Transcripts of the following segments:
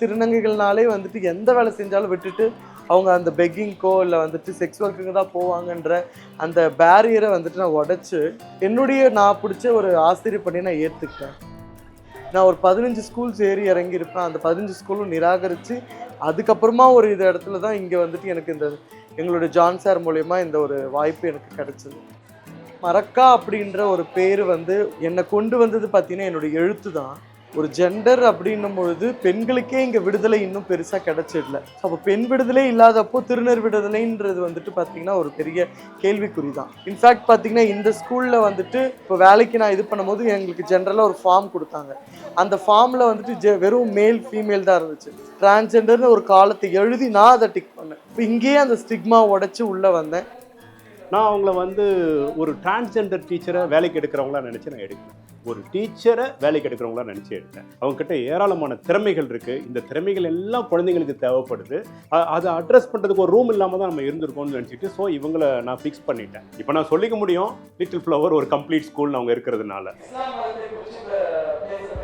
திருநங்கைகள்னாலே வந்துட்டு எந்த வேலை செஞ்சாலும் விட்டுட்டு அவங்க அந்த பெக்கிங்க்கோ இல்லை வந்துட்டு செக்ஸ் ஒர்க்குங்க தான் போவாங்கன்ற அந்த பேரியரை வந்துட்டு நான் உடைச்சு என்னுடைய நான் பிடிச்ச ஒரு ஆசிரியர் பண்ணி நான் ஏற்றுக்கிட்டேன் நான் ஒரு பதினஞ்சு ஸ்கூல்ஸ் ஏறி இறங்கியிருப்பேன். அந்த பதினஞ்சு ஸ்கூலும் நிராகரித்து அதுக்கப்புறமா ஒரு இது இடத்துல தான் இங்கே வந்துட்டு எனக்கு இந்த எங்களுடைய ஜான் சார் மூலயமா இந்த ஒரு வாய்ப்பு எனக்கு கிடச்சிது. மரக்கா அப்படின்ற ஒரு பேர் வந்து என்னை கொண்டு வந்தது பார்த்தீங்கன்னா என்னுடைய எழுத்து தான். ஒரு ஜெண்டர் அப்படின்னும் பொழுது பெண்களுக்கே இங்கே விடுதலை இன்னும் பெருசாக கிடைச்சிடல. அப்போ பெண் விடுதலை இல்லாதப்போ திருநர் விடுதலைன்றது வந்துட்டு பார்த்தீங்கன்னா ஒரு பெரிய கேள்விக்குறி தான் இன்ஃபேக்ட் பார்த்தீங்கன்னா இந்த ஸ்கூலில் வந்துட்டு இப்போ வேலைக்கு நான் இது பண்ணும்போது எங்களுக்கு ஜென்ரலாக ஒரு ஃபார்ம் கொடுத்தாங்க. அந்த ஃபார்மில் வந்துட்டு ஜெ வெறும் மேல் ஃபீமேல் தான் இருந்துச்சு. டிரான்ஸ்ஜெண்டர்னு ஒரு காலத்தை எழுதி நான் அதை டிக் பண்ணேன். இப்போ இங்கேயே அந்த ஸ்டிக்மா உடச்சி உள்ளே வந்தேன். நான் அவங்கள வந்து ஒரு டிரான்ஸ்ஜெண்டர் டீச்சரை வேலைக்கு எடுக்கிறவங்களா நினச்சி நான் எடுக்கிறேன் ஒரு டீச்சரை வேலைக்கு எடுக்கிறவங்களா நினச்சி எடுத்தேன். அவங்ககிட்ட ஏராளமான திறமைகள் இருக்குது இந்த திறமைகள் எல்லாம் குழந்தைங்களுக்கு தேவைப்படுது. அதை அட்ரஸ் பண்ணுறதுக்கு ஒரு ரூம் இல்லாமல் தான் நம்ம இருந்திருக்கோம்னு நினச்சிட்டு ஸோ இவங்கள நான் ஃபிக்ஸ் பண்ணிட்டேன். இப்போ நான் சொல்லிக்க முடியும் லிட்டில் ஃப்ளவர் ஒரு கம்ப்ளீட் ஸ்கூல் அவங்க இருக்கிறதுனால.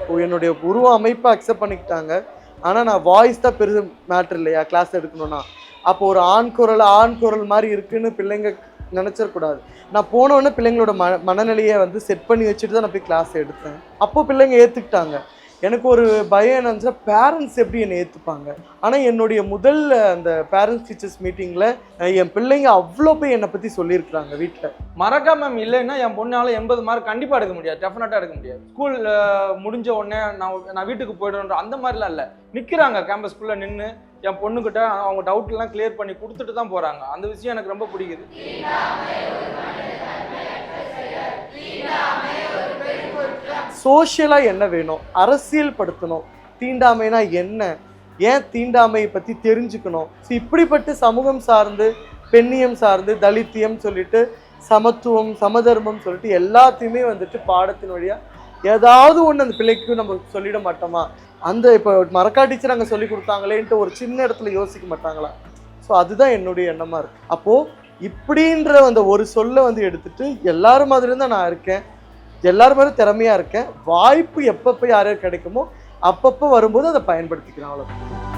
இப்போ என்னுடைய உருவ அமைப்பை அக்செப்ட் பண்ணிக்கிட்டாங்க. ஆனால் நான் வாய்ஸ் தான் பெரிய மேட்ரு இல்லையா? கிளாஸ் எடுக்கணும்னா. அப்போ ஒரு ஆண் குரல் ஆண் குரல் மாதிரி இருக்குன்னு பிள்ளைங்க நினச்சிடக்கூடாது நான் போன பிள்ளைங்களோட ம மனநிலையை வந்து செட் பண்ணி வச்சுட்டு தான் நான் போய் கிளாஸ் எடுத்தேன். அப்போ பிள்ளைங்க ஏற்றுக்கிட்டாங்க எனக்கு ஒரு பயம் என்னச்சுன்னா பேரண்ட்ஸ் எப்படி என்னை ஏற்றுப்பாங்க ஆனால் என்னுடைய முதல் அந்த பேரண்ட்ஸ் டீச்சர்ஸ் மீட்டிங்கில் என் பிள்ளைங்க அவ்வளோ போய் என்னை பற்றி சொல்லியிருக்கிறாங்க வீட்டில் மறக்கா மேம் இல்லைன்னா என் பொண்ணால் எண்பது மார்க் கண்டிப்பாக எடுக்க முடியாது. டெஃபினட்டாக எடுக்க முடியாது. ஸ்கூல் முடிஞ்ச உடனே நான் நான் வீட்டுக்கு போய்டுன்ற அந்த மாதிரிலாம் இல்லை. நிற்கிறாங்க கேம்பஸ்குள்ளே நின்று என் பொண்ணுக்கிட்ட அவங்க டவுட்லாம் கிளியர் பண்ணி கொடுத்துட்டு தான் போகிறாங்க அந்த விஷயம் எனக்கு ரொம்ப பிடிக்குது. சோஷியலாக என்ன வேணும்? அரசியல் படுத்தணும் தீண்டாமைனா என்ன? ஏன் தீண்டாமையை பற்றி தெரிஞ்சுக்கணும்? ஸோ இப்படிப்பட்ட சமூகம் சார்ந்து பெண்ணியம் சார்ந்து தலித்தியம் சொல்லிட்டு சமத்துவம் சமதர்மம் சொல்லிட்டு எல்லாத்தையுமே வந்துட்டு பாடத்தின் வழியாக ஏதாவது ஒன்று அந்த பிள்ளைக்கு நம்ம சொல்லிட மாட்டோமா? அந்த இப்போ மரக்கா டீச்சர் அங்கே சொல்லி கொடுத்தாங்களேன்ட்டு ஒரு சின்ன இடத்துல யோசிக்க மாட்டாங்களா? ஸோ அதுதான் என்னுடைய எண்ணமாக இருக்குது அப்போது இப்படின்ற அந்த ஒரு சொல்லை வந்து எடுத்துட்டு எல்லாரும் மாதிரி தான் நான் இருக்கேன். எல்லாரும் மாதிரி திறமையாக இருக்கேன். வாய்ப்பு எப்பப்போ யார் யார் கிடைக்குமோ அப்பப்போ வரும்போது அதை பயன்படுத்திக்கிறேன் அவ்வளோ